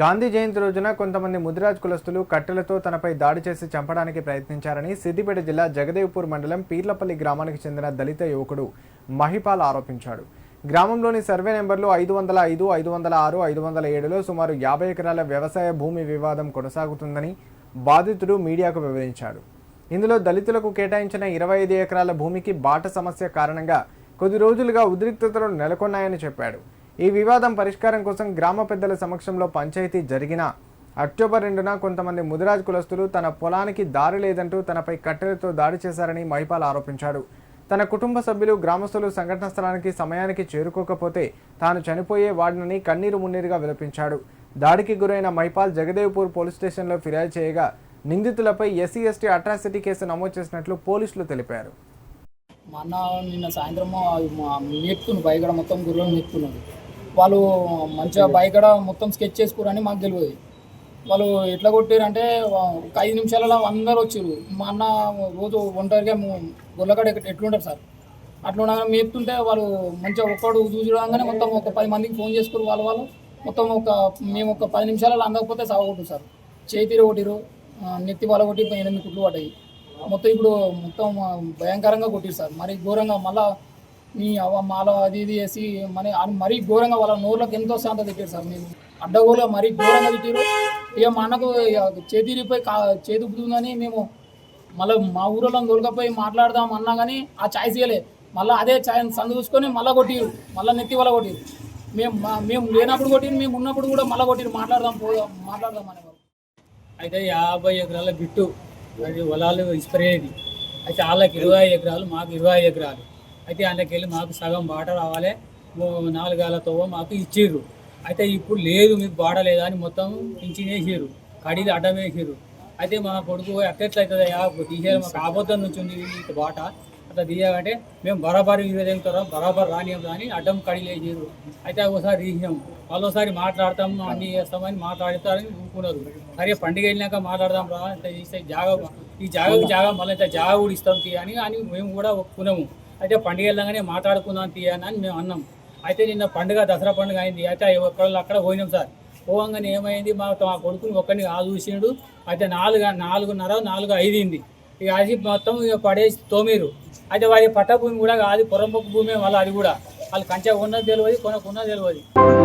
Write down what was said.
గాంధీ జయంతి రోజున కొంతమంది ముదిరాజ్ కులస్తులు కట్టెలతో తనపై దాడి చేసి చంపడానికి ప్రయత్నించారని సిద్దిపేట జిల్లా జగదేవ్పూర్ మండలం పీర్లపల్లి గ్రామానికి చెందిన దళిత యువకుడు మహిపాల్ ఆరోపించాడు. గ్రామంలోని సర్వే నెంబర్లు ఐదు వందల ఐదు ఐదు వందల ఆరు ఐదు వందల ఏడులో సుమారు యాభై ఎకరాల వ్యవసాయ భూమి వివాదం కొనసాగుతుందని బాధితుడు మీడియాకు వివరించాడు. ఇందులో దళితులకు కేటాయించిన ఇరవై ఐదు ఎకరాల భూమికి బాట సమస్య కారణంగా కొద్ది రోజులుగా ఉద్రిక్తతలు నెలకొన్నాయని చెప్పాడు. ఈ వివాదం పరిష్కారం కోసం గ్రామ పెద్దల సమక్షంలో పంచాయతీ జరిగిన అక్టోబర్ రెండున కొంతమంది ముదిరాజ్ కులస్తులు తన పొలానికి దారి లేదంటూ తనపై కట్టెలతో దాడి చేశారని మహిపాల్ ఆరోపించాడు. తన కుటుంబ సభ్యులు గ్రామస్తులు సంఘటన స్థలానికి సమయానికి చేరుకోకపోతే తాను చనిపోయే వాడినని కన్నీరు మున్నీరుగా విలపించాడు. దాడికి గురైన మహిపాల్ జగదేవ్పూర్ పోలీస్ స్టేషన్లో ఫిర్యాదు చేయగా నిందితులపై ఎస్సీ ఎస్టీ అట్రాసిటీ కేసు నమోదు చేసినట్లు పోలీసులు తెలిపారు. మా అన్న నిన్న సాయంత్రం మేపుతుండు బయగడ మొత్తం గుర్రం మేపుతున్నాడు వాళ్ళు మంచిగా బైగడ మొత్తం స్కెచ్ చేసుకురని మాకు తెలియదు. వాళ్ళు ఎట్లా కొట్టారంటే ఒక ఐదు నిమిషాలలో అందరూ వచ్చారు మా అన్న రోజు ఒంటరిగా గొల్లకాడ ఎట్లుంటారు సార్? అట్లా ఉండగా మేపుతుంటే వాళ్ళు మంచిగా ఒక్కడు చూడగానే మొత్తం ఒక పది మందికి ఫోన్ చేసుకురు వాళ్ళ వాళ్ళు. మొత్తం ఒక మేము ఒక పది నిమిషాలలో అందకపోతే సాగొట్టు సార్. చేతిరు కొట్టిరు నెత్తి వాళ్ళ కొట్టి ఎనిమిది కుట్లు పడ్డాయి. మొత్తం ఇప్పుడు మొత్తం భయంకరంగా కొట్టిరు సార్. మరి ఘోరంగా మళ్ళీ మీ అవ మాల అది ఇది వేసి మరి మరీ ఘోరంగా వాళ్ళ నోర్లకు ఎంతో శాంత తిట్టారు సార్ మేము అడ్డగోలుగా మరీ ఘోరంగా తిట్టారు. ఇక మా అన్నకు చేతిరిపోయి కా చేతి మేము మళ్ళీ మా ఊరిలో దొరకపోయి మాట్లాడదాం అన్నా కానీ ఆ ఛాయ్స్ ఇవ్వలే మళ్ళీ అదే ఛాయ్ సందు చూసుకొని మళ్ళీ కొట్టిరు. మళ్ళీ నెత్తి వల్ల కొట్టిరు. మేము మేము లేనప్పుడు కొట్టిరు మేము ఉన్నప్పుడు కూడా మళ్ళీ కొట్టిరు. మాట్లాడదాం పోదాం మాట్లాడదాం అనేవారు అయితే యాభై ఎకరాల బిట్టు అది పొలాలు ఇస్ప్రేది. అయితే వాళ్ళకి ఇరవై ఎకరాలు మాకు ఇరవై ఎకరాలు. అయితే అందులోకి వెళ్ళి మాకు సగం బాట రావాలి. మూ- మాకు ఇచ్చిర్రు. అయితే ఇప్పుడు లేదు మీకు బాట లేదా అని మొత్తం పింఛన్ వేసిర్రు. కడీలు అడ్డం వేసిర్రు. అయితే మా కొడుకు ఎట్లెట్ల అవుతుంది తీసేయాలి మాకు ఆబద్ధం నుంచి ఉంది బాట. అట్లా తీయాలంటే మేము బరాబర్ వివేదించారు బరాబర్ రానియం కానీ అడ్డం కడీలు వేసిర్రు. అయితే ఒకసారి తీసినాము వాళ్ళు ఒకసారి మాట్లాడతాం అన్ని చేస్తామని మాట్లాడతారని ఊరుకున్నారు సరే పండుగ వెళ్ళినాక మాట్లాడదాం రా ఇంత చేస్తే జాగా ఈ జాగకు జాగా మళ్ళీ ఇంత జాగా కూడా ఇస్తాం తీ అని అని మేము కూడా ఒప్పుకున్నాము. అయితే పండుగ వెళ్ళగానే మాట్లాడుకుందాం తీ అని మేము అన్నాం. అయితే నిన్న పండుగ దసరా పండుగ అయింది. అయితే ఒక్కడ అక్కడ పోయినాం సార్. పోవంగానే ఏమైంది? మా మా కొడుకుని ఒక్కడిని ఆ చూసిండు. అయితే నాలుగు నాలుగున్నర నాలుగు ఐదింది. ఇక అది మొత్తం ఇక పడేసి తోమిరు అయితే వారి పట్ట భూమి కూడా కాదు పొరంపొక్కు భూమి వాళ్ళ అది కూడా. వాళ్ళు కంచె ఉన్నది తెలియదు కొనకున్నది తెలియదు